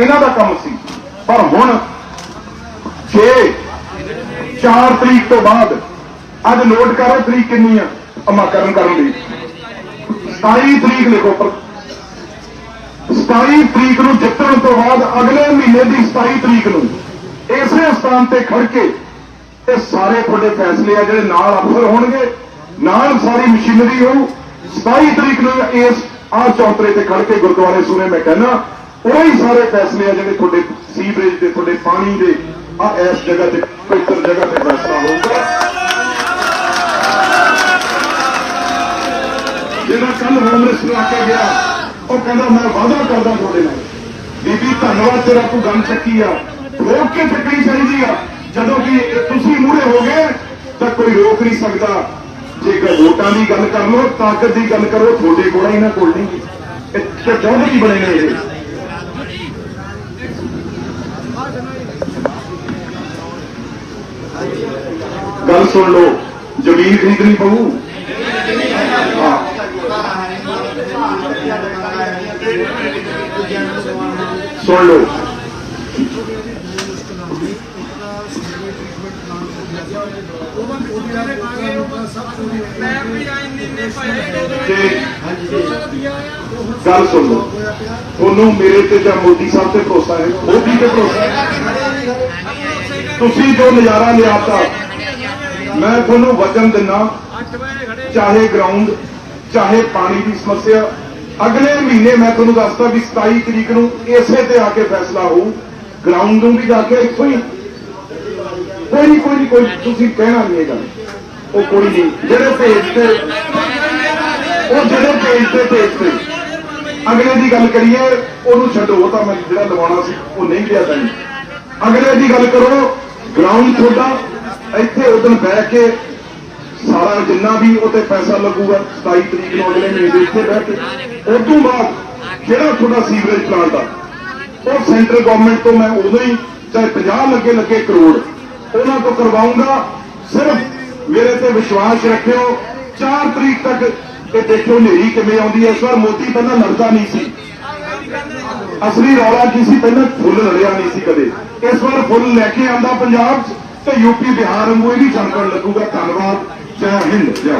ਇਹਨਾਂ ਦਾ ਕੰਮ ਸੀ। ਪਰ ਹੁਣ 6 4 ਤਰੀਕ ਤੋਂ ਬਾਅਦ ਅੱਜ ਨੋਟ ਕਰੋ ਤਰੀਕ ਕਿੰਨੀ ਆ। ਅਮਾਕਰਨ ਕਰਨ ਦੀ 27 ਤਰੀਕ ਲਿਖੋ ਪਰ 27 ਤਰੀਕ ਨੂੰ ਜਿੱਤਣ ਤੋਂ ਬਾਅਦ ਅਗਲੇ ਮਹੀਨੇ ਦੀ 27 ਤਰੀਕ ਨੂੰ ਇਸੇ ਸਥਾਨ ਤੇ ਖੜ ਕੇ ਇਹ ਸਾਰੇ ਤੁਹਾਡੇ ਫੈਸਲੇ ਆ ਜਿਹੜੇ ਨਾਲ ਅਫਸਰ ਹੋਣਗੇ, ਨਾਲ ਸਾਰੀ ਮਸ਼ੀਨਰੀ ਹੋਊ। 27 ਤਰੀਕ ਨੂੰ ਇਸ ਆ ਚੌਂਤਰੇ ਤੇ ਖੜ ਕੇ ਗੁਰਦੁਆਰੇ ਸੁਣੇ ਮੈਂ ਕਹਿੰਦਾ ਉਹੀ ਸਾਰੇ ਫੈਸਲੇ ਆ ਜਿਹੜੇ ਤੁਹਾਡੇ ਸੀਵਰੇਜ ਦੇ, ਤੁਹਾਡੇ ਪਾਣੀ ਦੇ, ਆ ਇਸ ਜਗ੍ਹਾ ਤੇ, ਪਵਿੱਤਰ ਜਗ੍ਹਾ ਤੇ ਫੈਸਲਾ ਹੋਊਗਾ। ਜਿਹੜਾ ਕੱਲ ਹੋਮ ਮਿਨਿਸਟਰ ਆ ਕੇ ਗਿਆ, ਉਹ ਕਹਿੰਦਾ, ਮੈਂ ਵਾਅਦਾ ਕਰਦਾ ਤੁਹਾਡੇ ਨਾਲ। ਬੀਬੀ, ਧੰਨਵਾਦ, ਤੇਰਾ ਤੂੰ ਗੱਲ ਚੱਕੀ ਆ। ਰੋਕ ਕੇ ਚੱਕਣੀ ਚਾਹੀਦੀ ਆ। ਜਦੋਂ ਕਿ ਤੁਸੀਂ ਮੂਹਰੇ ਹੋ ਗਏ ਤਾਂ ਕੋਈ ਰੋਕ ਨਹੀਂ ਸਕਦਾ। ਜੇਕਰ ਵੋਟਾਂ ਦੀ ਗੱਲ ਕਰ ਲਓ, ਤਾਕਤ ਦੀ ਗੱਲ ਕਰੋ, ਤੁਹਾਡੇ ਕੋਲ ਇਹਨਾਂ ਕੋਲ ਨਹੀਂ। ਇਹ ਚੌਧਰੀ ਬਣੇ ਨੇ ਇਹ। ਗੱਲ ਸੁਣ ਲਓ, ਜ਼ਮੀਨ ਖਰੀਦਣੀ ਪਊ। ਸੁਣ ਲਓ। ਗੱਲ ਸੁਣ ਲਓ। ਤੁਹਾਨੂੰ ਮੇਰੇ ਤੇ ਜਾਂ ਮੋਦੀ ਸਾਹਿਬ ਤੇ ਭਰੋਸਾ ਹੈ? ਮੋਦੀ ਤੇ ਭਰੋਸਾ ਹੈ? ਤੁਸੀਂ ਜੋ ਨਜ਼ਾਰਾ ਲਿਆਤਾ, ਮੈਂ ਤੁਹਾਨੂੰ ਵਚਨ ਦਿੰਨਾ, ਚਾਹੇ ਗਰਾਊਂਡ ਚਾਹੇ ਪਾਣੀ ਦੀ ਸਮੱਸਿਆ, ਅਗਲੇ ਮਹੀਨੇ ਮੈਂ ਤੁਹਾਨੂੰ ਦੱਸਦਾ ਵੀ 27 ਤਰੀਕ ਨੂੰ ਇਸੇ ਤੇ ਆ ਕੇ ਫੈਸਲਾ ਹੋਊ ਗਰਾਊਂਡ ਨੂੰ ਵੀ ਜਾ ਕੇ ਇੱਥੋਂ ਹੀ। ਕੋਈ ਨਹੀਂ ਕੋਈ ਨਹੀਂ ਕੋਈ ਤੁਸੀਂ ਕਹਿਣਾ ਨਹੀਂ ਇਹ ਗੱਲ ਉਹ ਕੋਈ ਨਹੀਂ ਜਿਹੜੇ ਪੇਜ ਤੇ, ਉਹ ਜਿਹੜੇ ਪੇਜ ਤੇ ਪੇਜ ਤੇ। ਅਗਲੇ ਦੀ ਗੱਲ ਕਰੀਏ, ਉਹਨੂੰ ਛੱਡੋ, ਉਹ ਤਾਂ ਮੈਂ ਜਿਹੜਾ ਲਵਾਉਣਾ ਸੀ, ਉਹ ਨਹੀਂ ਲਿਆ ਤਾਂ ਅਗਲੇ ਦੀ ਗੱਲ ਕਰੋ ਗਰਾਊਂਡ ਤੁਹਾਡਾ, ਇੱਥੇ ਉਦੋਂ ਬਹਿ ਕੇ ਸਾਰਾ ਜਿੰਨਾ ਵੀ ਉਹ ਤੇ ਪੈਸਾ ਲੱਗੂਗਾ 27 ਤਰੀਕ ਨੂੰ ਅਗਲੇ ਮਹੀਨੇ ਇੱਥੇ ਬਹਿ ਕੇ। ਉਸ ਤੋਂ ਬਾਅਦ ਜਿਹੜਾ ਤੁਹਾਡਾ ਸੀਵਰੇਜ ਪਲਾਂਟ ਆ, ਉਹ ਸੈਂਟਰ ਗਵਰਨਮੈਂਟ ਤੋਂ ਮੈਂ ਉਦੋਂ ਹੀ ਚਾਹੇ 50 ਲੱਗੇ ਲੱਗੇ ਕਰੋੜ ਉਹਨਾਂ ਤੋਂ ਕਰਵਾਉਂਗਾ। ਸਿਰਫ ਮੇਰੇ ਤੇ ਵਿਸ਼ਵਾਸ ਰੱਖਿਓ 4 ਤਰੀਕ ਤੱਕ ਇਹ ਦੇਖਿਓ ਨੇਰੀ ਕਿਵੇਂ ਆਉਂਦੀ ਹੈ। ਇਸ ਵਾਰ ਮੋਦੀ ਪਹਿਲਾਂ ਲੜਦਾ ਨਹੀਂ ਸੀ। ਅਸਲੀ ਰੌਲਾ ਕੀ ਸੀ? ਪਹਿਲਾਂ ਫੁੱਲ ਲੜਿਆ ਨਹੀਂ ਸੀ ਕਦੇ। ਇਸ ਵਾਰ ਫੁੱਲ ਲੈ ਕੇ ਆਂਦਾ ਪੰਜਾਬ 'ਚ ਤੇ ਯੂਪੀ ਬਿਹਾਰ ਨੂੰ ਇਹ ਵੀ ਚਮਕਣ ਲੱਗੂਗਾ। ਧੰਨਵਾਦ। ਜੈ ਹਿੰਦ। ਜੈ